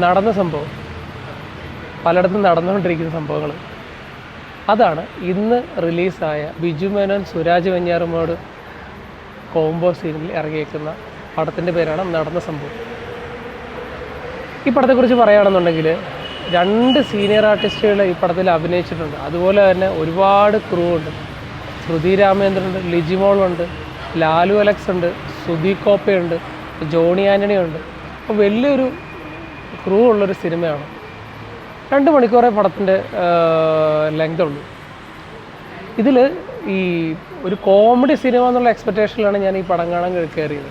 നടന്ന സംഭവം. പലയിടത്തും നടന്നുകൊണ്ടിരിക്കുന്ന സംഭവങ്ങൾ. അതാണ് ഇന്ന് റിലീസായ ബിജു മേനോൻ സുരാജ് വെഞ്ഞാറുമോട് കോംബോ സീനിൽ ഇറങ്ങിയേക്കുന്ന പടത്തിന്റെ പേരാണ് നടന്ന സംഭവം. ഈ പടത്തെക്കുറിച്ച് പറയുകയാണെന്നുണ്ടെങ്കിൽ രണ്ട് സീനിയർ ആർട്ടിസ്റ്റുകൾ ഈ പടത്തിൽ അഭിനയിച്ചിട്ടുണ്ട്. അതുപോലെ തന്നെ ഒരുപാട് ക്രൂ ഉണ്ട്. ശ്രുതി രാമേന്ദ്രനുണ്ട് ലിജിമോളുണ്ട് ലാലു അലക്സ് ഉണ്ട് സുധി കോപ്പയുണ്ട് ജോണി ആന്റണി ഉണ്ട്. അപ്പോൾ വലിയൊരു ക്രൂ ഉള്ളൊരു സിനിമയാണ്. രണ്ട് മണിക്കൂറേ പടത്തിന്റെ ലെങ്ത് ഉള്ളൂ. ഇതിൽ ഈ ഒരു കോമഡി സിനിമ എന്നുള്ള എക്സ്പെക്റ്റേഷനിലാണ് ഞാൻ ഈ പടം കാണാൻ കയറിയത്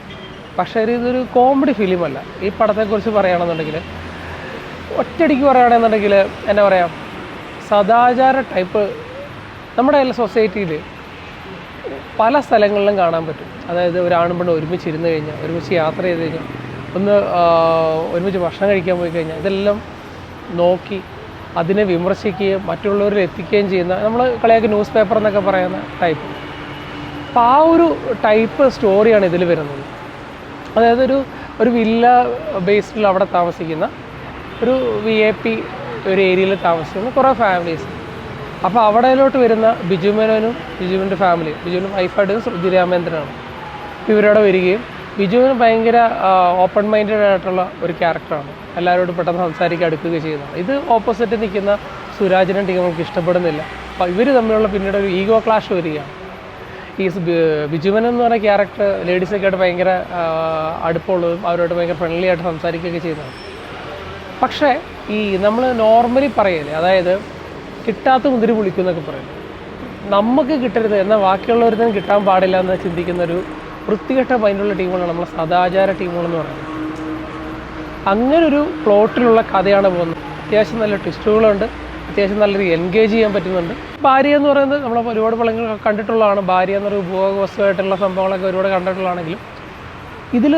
പക്ഷേ ഇത് ഇതൊരു കോമഡി ഫിലിമല്ല ഈ പടത്തെക്കുറിച്ച് പറയുകയാണെന്നുണ്ടെങ്കിൽ ഒറ്റയടിക്ക് പറയുകയാണെന്നുണ്ടെങ്കിൽ എന്താ പറയുക സദാചാര ടൈപ്പ് നമ്മുടെ സൊസൈറ്റിയിൽ പല സ്ഥലങ്ങളിലും കാണാൻ പറ്റും. അതായത് ഒരു പെണ്ണും ഒരുമിച്ച് ഇരുന്ന് കഴിഞ്ഞാൽ ഒരുമിച്ച് യാത്ര ചെയ്ത് കഴിഞ്ഞാൽ ഒന്ന് ഒരുമിച്ച് ഭക്ഷണം കഴിക്കാൻ പോയി കഴിഞ്ഞാൽ ഇതെല്ലാം നോക്കി അതിനെ വിമർശിക്കുകയും മറ്റുള്ളവരിൽ എത്തിക്കുകയും ചെയ്യുന്ന നമ്മൾ കളിയാക്കി ന്യൂസ് പേപ്പർ എന്നൊക്കെ പറയുന്ന ടൈപ്പ് അപ്പോൾ ആ ഒരു ടൈപ്പ് സ്റ്റോറിയാണ് ഇതിൽ വരുന്നത്. അതായത് ഒരു ഒരു വില്ല ബേസ്ഡിൽ അവിടെ താമസിക്കുന്ന ഒരു വി എ പി ഒരു ഏരിയയിൽ താമസിക്കുന്ന കുറേ ഫാമിലീസ് അപ്പോൾ അവിടെയിലോട്ട് വരുന്ന ബിജു മേനോനും ബിജുവിന്റെ ഫാമിലി ബിജുവിന്റെ വൈഫായിട്ട് ശ്രുതി രാമേന്ദ്രനാണ്. ഇവരവിടെ വരികയും ബിജുവിന് ഭയങ്കര ഓപ്പൺ മൈൻഡഡ് ആയിട്ടുള്ള ഒരു ക്യാരക്ടറാണ് എല്ലാവരോടും പെട്ടെന്ന് സംസാരിക്കുക അടുക്കുക ചെയ്യുന്നതാണ് ഇത് ഓപ്പോസിറ്റ് നിൽക്കുന്ന സുരാജിനെ നമുക്ക് ഇഷ്ടപ്പെടുന്നില്ല. അപ്പോൾ ഇവർ തമ്മിലുള്ള പിന്നീട് ഒരു ഈഗോ ക്ലാഷ് വരികയാണ്. ഈ ബിജുവൻ എന്ന് പറയുന്ന ക്യാരക്ടർ ലേഡീസൊക്കെ ആയിട്ട് ഭയങ്കര അടുപ്പമുള്ളതും അവരോട് ഭയങ്കര ഫ്രണ്ട്ലി ആയിട്ട് സംസാരിക്കുകയൊക്കെ ചെയ്യുന്നതാണ്. പക്ഷേ ഈ നമ്മൾ നോർമലി പറയല്ലേ അതായത് കിട്ടാത്ത മുതിരി വിളിക്കുന്നൊക്കെ പറയും നമുക്ക് കിട്ടരുത് എന്നാൽ ബാക്കിയുള്ളവരുന്നും കിട്ടാൻ പാടില്ല എന്ന് ചിന്തിക്കുന്ന ഒരു വൃത്തികെട്ട പൈനുള്ള ടീമുകളാണ് നമ്മളെ സദാചാര ടീമുകളെന്ന് പറയുന്നത്. അങ്ങനെ ഒരു പ്ലോട്ടിലുള്ള കഥയാണ് പോകുന്നത്. അത്യാവശ്യം നല്ല ട്വിസ്റ്റുകളുണ്ട്. അത്യാവശ്യം നല്ല എൻഗേജ് ചെയ്യാൻ പറ്റുന്നുണ്ട്. ഭാര്യ എന്ന് പറയുന്നത് നമ്മൾ ഒരുപാട് പലങ്ങൾ കണ്ടിട്ടുള്ളതാണ്. ഭാര്യ എന്നൊരു ഉപഭോഗ വസ്തുവായിട്ടുള്ള സംഭവങ്ങളൊക്കെ ഒരുപാട് കണ്ടിട്ടുള്ളതാണെങ്കിലും. ഇതിൽ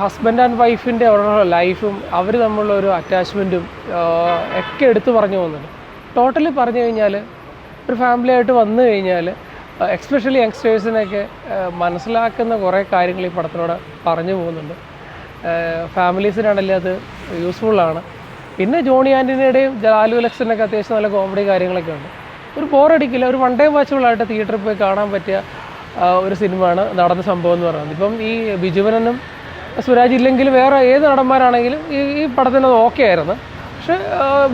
ഹസ്ബൻഡ് ആൻഡ് വൈഫിന്റെ അവരുടെ ലൈഫും അവർ തമ്മിലുള്ള ഒരു അറ്റാച്ച്മെന്റും ഒക്കെ എടുത്തു പറഞ്ഞു പോകുന്നുണ്ട്. ടോട്ടലി പറഞ്ഞു കഴിഞ്ഞാൽ ഒരു ഫാമിലി ആയിട്ട് വന്നു കഴിഞ്ഞാൽ എക്സ്പെഷ്യലി യങ്സ്റ്റേഴ്സിനൊക്കെ മനസ്സിലാക്കുന്ന കുറേ കാര്യങ്ങൾ ഈ പടത്തിലൂടെ പറഞ്ഞു പോകുന്നുണ്ട്. ഫാമിലീസിനാണെങ്കിലും അത് യൂസ്ഫുള്ളാണ് പിന്നെ ജോണി ആന്റണിയുടെയും ജാലു ഒക്കെ അത്യാവശ്യം നല്ല കോമഡി കാര്യങ്ങളൊക്കെ ഉണ്ട്. ഒരു ബോറടിക്കില്ല ഒരു വൺ ഡേ വാച്ചുകളായിട്ട് തിയേറ്ററിൽ പോയി കാണാൻ പറ്റിയ ഒരു സിനിമയാണ് നടന്ന സംഭവം എന്ന് പറയുന്നത്. ഇപ്പം ഈ ബിജുവനും സുരാജ് ഇല്ലെങ്കിൽ വേറെ ഏത് നടന്മാരാണെങ്കിലും ഈ ഈ പടത്തിന് അത് ഓക്കെ ആയിരുന്നു. പക്ഷേ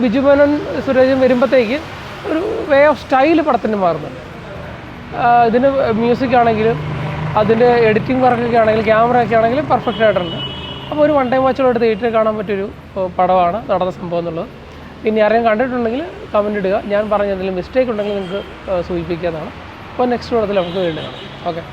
ബിജുമനൻ സുരേജും വരുമ്പോഴത്തേക്ക് ഒരു വേ ഓഫ് സ്റ്റൈൽ പടത്തിന് മാറുന്നുണ്ട്. ഇതിന് മ്യൂസിക് ആണെങ്കിലും അതിന്റെ എഡിറ്റിംഗ് വർക്കൊക്കെ ആണെങ്കിലും ക്യാമറ ഒക്കെ ആണെങ്കിലും പെർഫെക്റ്റ് ആയിട്ടുണ്ട്. അപ്പോൾ ഒരു വൺ ടൈം വാച്ചിലോട്ട് തിയേറ്ററിൽ കാണാൻ പറ്റിയൊരു പടമാണ് നടന്ന സംഭവം എന്നുള്ളത്. ഇനി ആരെയും കണ്ടിട്ടുണ്ടെങ്കിൽ കമന്റ് ഇടുക. ഞാൻ പറഞ്ഞ എന്തെങ്കിലും മിസ്റ്റേക്ക് ഉണ്ടെങ്കിൽ നിങ്ങൾക്ക് സൂചിപ്പിക്കാവുന്നതാണ്. അപ്പോൾ നെക്സ്റ്റ് പടത്തിൽ നമുക്ക് വീണ്ടും കാണാം. ഓക്കെ